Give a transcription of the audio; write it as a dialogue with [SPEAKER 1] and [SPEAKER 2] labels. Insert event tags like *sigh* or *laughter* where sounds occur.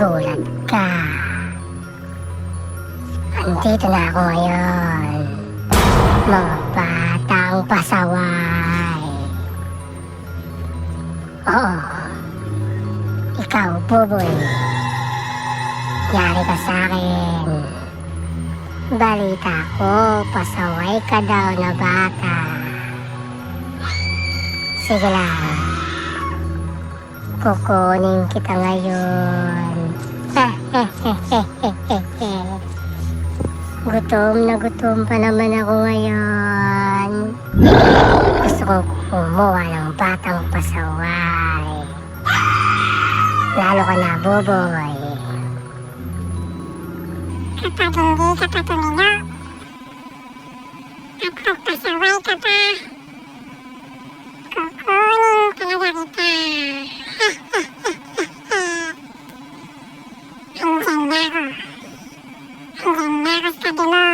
[SPEAKER 1] gulat ka. Andito na ako ngayon. Mga batang pasaway. Oo. Ikaw, Buboy. Yari ka sa akin. Balita ko, pasaway ka daw na bata. Sige lang. Kukunin kita ngayon. *laughs* gutom na gutom pa naman ako ngayon. Gusto kong kumuha ng batang pasaway. Lalo ka na, Boboy.
[SPEAKER 2] Kapag hindi ka pa tumingo at pagpasaway ka pa, kukunin talaga kita. Hanggang na ako. Hanggang na ako sa tabi mo.